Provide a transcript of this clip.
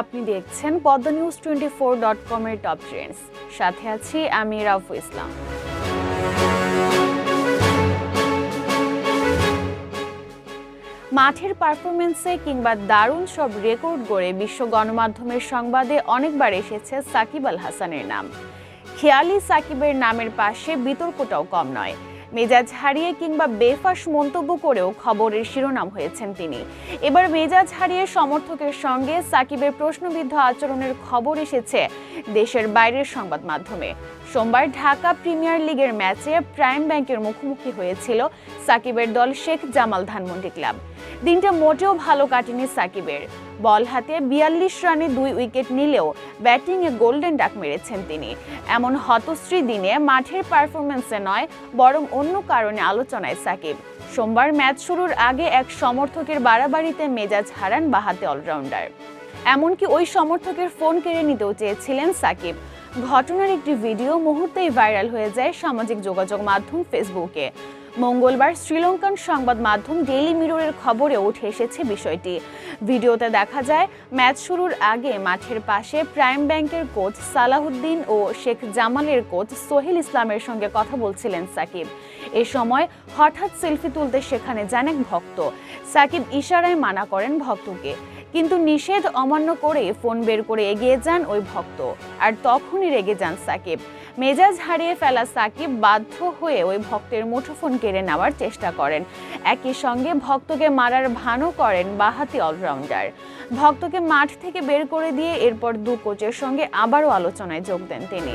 আপনি দেখছেন Padma news twenty four dot কমের টপ ট্রেন্ডস। সাথে আছি আমি রাউফু ইসলাম। মাঠের পারফরমেন্সে কিংবা দারুণ সব রেকর্ড গড়ে বিশ্ব গণমাধ্যমের সংবাদে অনেকবার এসেছে সাকিব আল হাসানের নাম। খেয়ালি সাকিবের নামের পাশে বিতর্কটাও কম নয়। মেজাজ হারিয়ে কিংবা বেফাস মন্তব্য করেও খবরের শিরোনাম হয়েছেন তিনি। এবার মেজাজ হারিয়ে সমর্থকের সঙ্গে সাকিবের প্রশ্নবিদ্ধ আচরণের খবর এসেছে দেশের বাইরের সংবাদ মাধ্যমে। সোমবার ঢাকা প্রিমিয়ার লিগের ম্যাচে প্রাইম ব্যাংকের মুখোমুখি হয়েছিল সাকিবের দল শেখ জামাল ধানমন্ডি ক্লাব। দিনটা মোটেও ভালো কাটেনি সাকিবের। বল হাতে বিয়াল্লিশ রানে দুই উইকেট নিলেও ব্যাটিংয়ে গোল্ডেন ডাক মেরেছেন তিনি। এমন হতশ্রী দিনে মাঠের পারফরমেন্সে নয়, বরং অন্য কারণে আলোচনায় সাকিব। সোমবার ম্যাচ শুরুর আগে এক সমর্থকের বাড়াবাড়িতে মেজাজ হারান বাহাতে অলরাউন্ডার। এমনকি ওই সমর্থকের ফোন কেড়ে নিতেও চেয়েছিলেন সাকিব। ঘটনার একটি ভিডিও মুহূর্তেই ভাইরাল হয়ে যায় সামাজিক যোগাযোগ মাধ্যম ফেসবুকে। মঙ্গলবার শ্রীলঙ্কান সংবাদ মাধ্যম ডেইলি মিররের খবরে উঠে এসেছে বিষয়টি। ভিডিওতে দেখা যায়, ম্যাচ শুরুর আগে মাঠের পাশে প্রাইম ব্যাংকের কোচ সালাহুদ্দিন ও শেখ জামালের কোচ সোহেল ইসলামের সঙ্গে কথা বলছিলেন সাকিব। এ সময় হঠাৎ সেলফি তুলতে সেখানে যান এক ভক্ত। সাকিব ইশারায় মানা করেন ভক্তকে। কিন্তু নিষেধ অমান্য করে ফোন বের করে এগিয়ে যান ওই ভক্ত। আর তখনই রেগে যান সাকিব। মেজাজ হারিয়ে ফেলা সাকিব বাধ্য হয়ে ওই ভক্তের মুঠোফোন কেড়ে নেওয়ার চেষ্টা করেন। একই সঙ্গে ভক্তকে মারার ভানও করেন বাহাতি অলরাউন্ডার। ভক্তকে মাঠ থেকে বের করে দিয়ে এরপর দু কোচের সঙ্গে আবারও আলোচনায় যোগ দেন তিনি।